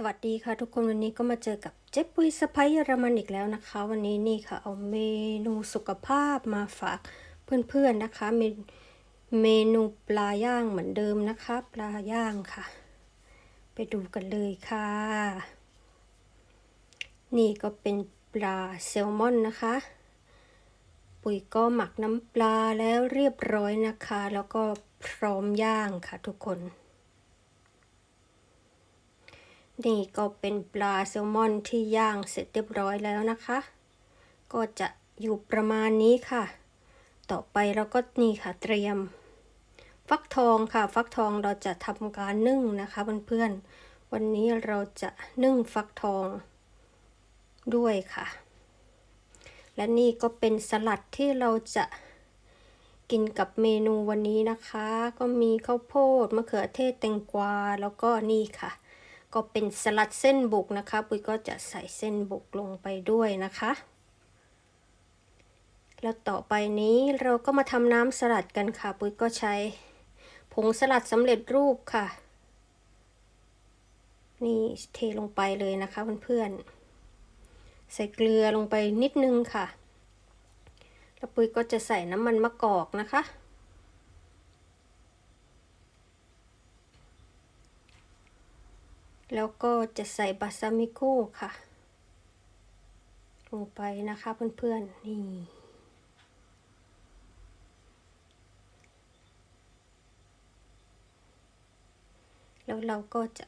สวัสดีค่ะทุกคนวันนี้ก็มาเจอกับเจ๊ปุยสไปเยอรมันอีกแล้วนะคะ วันนี้นี่ค่ะเอาเมนูสุขภาพมาฝากเพื่อนๆนะคะเมเมนูปลาย่างเหมือนเดิมนะคะ ปลาย่างค่ะ ไปดูกันเลยค่ะ นี่ก็เป็นปลาแซลมอนนะคะ ปุ๋ยก็หมักน้ำปลาแล้วเรียบร้อยนะคะ แล้วก็พร้อมย่างค่ะทุกคน นี่ก็เป็นปลาแซลมอนที่ย่างเสร็จเรียบร้อยแล้วนะคะ ก็จะอยู่ประมาณนี้ค่ะ ต่อไปเราก็นี่ค่ะเตรียม ฟักทองค่ะ ฟักทองเราจะทำการนึ่งนะคะเพื่อนๆ วันนี้เราจะนึ่งฟักทองด้วยค่ะ และนี่ก็เป็นสลัดที่เราจะกินกับเมนูวันนี้นะคะ ก็มีข้าวโพดมะเขือเทศแตงกวาแล้วก็นี่ค่ะ ก็เป็นสลัดเส้นบุกนะคะ ปุ้ยก็จะใส่เส้นบุกลงไปด้วยนะคะ แล้วต่อไปนี้เราก็มาทำน้ำสลัดกันค่ะ ปุ้ยก็ใช้ผงสลัดสำเร็จรูปค่ะ นี่เทลงไปเลยนะคะเพื่อนๆ ใส่เกลือลงไปนิดนึงค่ะ แล้วปุ้ยก็จะใส่น้ำมันมะกอกนะคะ แล้วก็จะใส่บาซามิโก้ค่ะ ลงไปนะคะเพื่อนๆ นี่ แล้วเราก็จะ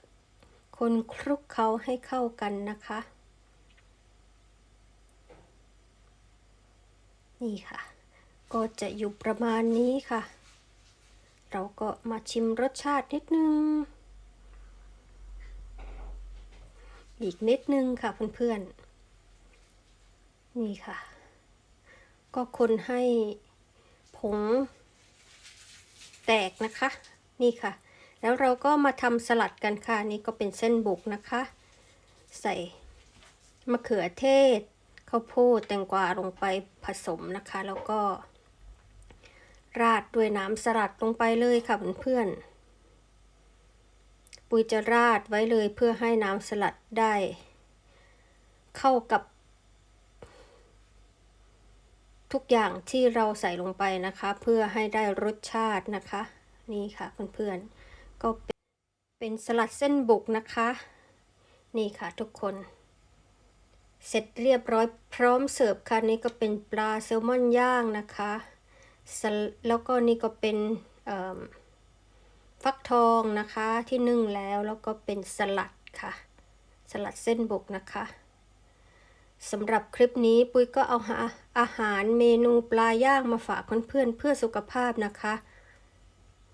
คนคลุกเขาให้เข้ากันนะคะ นี่ค่ะ ก็จะอยู่ประมาณนี้ค่ะ เราก็มาชิมรสชาตินิดนึง อีกนิดนึงค่ะเพื่อนๆ นี่ค่ะ ก็คนให้ผงแตกนะคะ นี่ค่ะ แล้วเราก็มาทำสลัดกันค่ะ นี่ก็เป็นเส้นบุกนะคะ ใส่มะเขือเทศข้าวโพดแตงกวาลงไปผสมนะคะ แล้วก็ ราดด้วยน้ำสลัดลงไปเลยค่ะเพื่อนๆ ปุยจะราดไว้เลยเพื่อให้น้ำสลัดได้ เข้ากับ ทุกอย่างที่เราใส่ลงไปนะคะ เพื่อให้ได้รสชาตินะคะ นี่ค่ะเพื่อนๆก็เป็นเป็นสลัดเส้นบุกนะคะ นี่ค่ะทุกคน เสร็จเรียบร้อยพร้อมเสิร์ฟค่ะนี่ก็เป็นปลาแซลมอนย่างนะคะ แล้วก็นี่ก็เป็น ฟักทองนะคะที่นึ่งแล้วแล้วก็เป็นสลัดค่ะ สลัดเส้นบุกนะคะสำหรับคลิปนี้ปุ้ยก็เอาหาอาหารเมนูปลาย่างมาฝากเพื่อนๆเพื่อสุขภาพนะคะ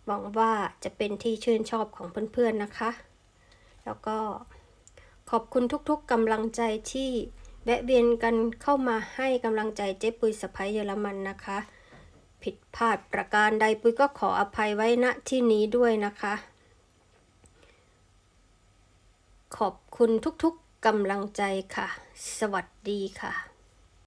หวังว่าจะเป็นที่ชื่นชอบของเพื่อนๆนะคะ แล้วก็ขอบคุณทุกๆกำลังใจที่แวะเวียนกันเข้ามาให้กำลังใจเจ๊ปุยสะพ้ยเยอรมันนะคะ ผิดพลาดประการใดปุยก็ขออภัยไว้ณที่นี้ด้วยนะคะ ขอบคุณทุกๆกำลังใจค่ะ สวัสดีค่ะ